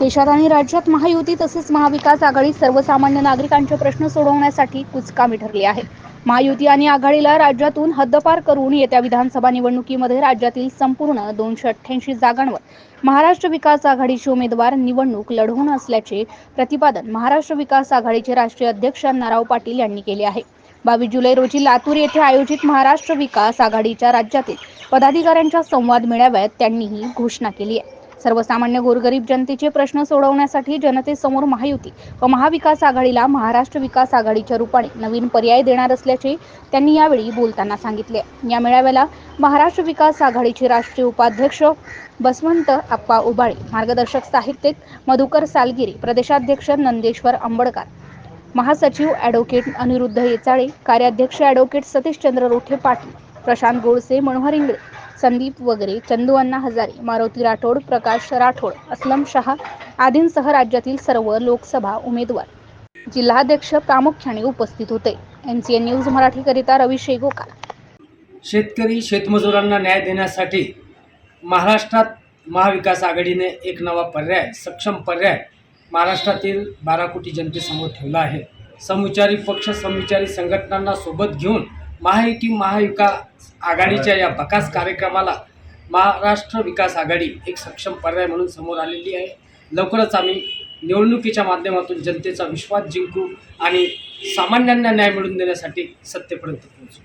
देशात आणि राज्यात महायुती तसेच महाविकास आघाडी सर्वसामान्य नागरिकांचे प्रश्न सोडवण्यासाठी कुचकामी ठरली आहे. महायुती आणि आघाडीला राज्यातून हद्दपार करून येत्या विधानसभा निवडणुकीमध्ये राज्यातील संपूर्ण दोनशे अठ्ठ्याऐंशी जागांवर महाराष्ट्र विकास आघाडीचे उमेदवार निवडणूक लढवून असल्याचे प्रतिपादन महाराष्ट्र विकास आघाडीचे राष्ट्रीय अध्यक्ष नाराव पाटील यांनी केले आहे. बावीस जुलै रोजी लातूर येथे आयोजित महाराष्ट्र विकास आघाडीच्या राज्यातील पदाधिकाऱ्यांच्या संवाद मेळाव्यात त्यांनी ही घोषणा केली आहे. सर्वसामान्य गोरगरीब जनतेचे प्रश्न सोडवण्यासाठी जनतेसमोर महायुती व महाविकास आघाडीला महाराष्ट्र विकास आघाडीच्या रूपाने नवीन पर्याय देणार असल्याचे त्यांनी यावेळी बोलताना सांगितले. या मेळाव्याला महाराष्ट्र विकास आघाडीचे राष्ट्रीय उपाध्यक्ष बसवंत आप्पा उबाळे मार्गदर्शक साहित्यिक मधुकर सालगिरी प्रदेशाध्यक्ष नंदेश्वर आंबडकर महासचिव ॲडव्होकेट अनिरुद्ध येचाळे कार्याध्यक्ष ॲडव्होकेट सतीशचंद्र रोठे पाटील प्रशांत गोळसे मनोहर इंगळे संदीप वगैरे चंदू अण्णा हजारे मारुती राठोड प्रकाश राठोड असलम शहा आदींसह राज्यातील सर्व लोकसभा उमेदवार. जिल्हाध्यक्ष प्रामुख्याने उपस्थित होते. एन सी एन न्यूज मराठीकरिता रवी शेगोकार. शेतकरी शेतमजुरांना न्याय देण्यासाठी महाराष्ट्रात महाविकास आघाडीने एक नवा पर्याय सक्षम पर्याय महाराष्ट्रातील बारा कोटी जनतेसमोर ठेवला आहे. समविचारी पक्ष समविचारी संघटनांना सोबत घेऊन महायुती महाविकास आघाडीच्या या बकास कार्यक्रमाला महाराष्ट्र विकास आघाडी एक सक्षम पर्याय म्हणून समोर आलेली आहे. लवकरच आम्ही निवडणुकीच्या माध्यमातून जनतेचा विश्वास जिंकू आणि सामान्यांना न्याय मिळवून देण्यासाठी सत्तेपर्यंत पोहोचू.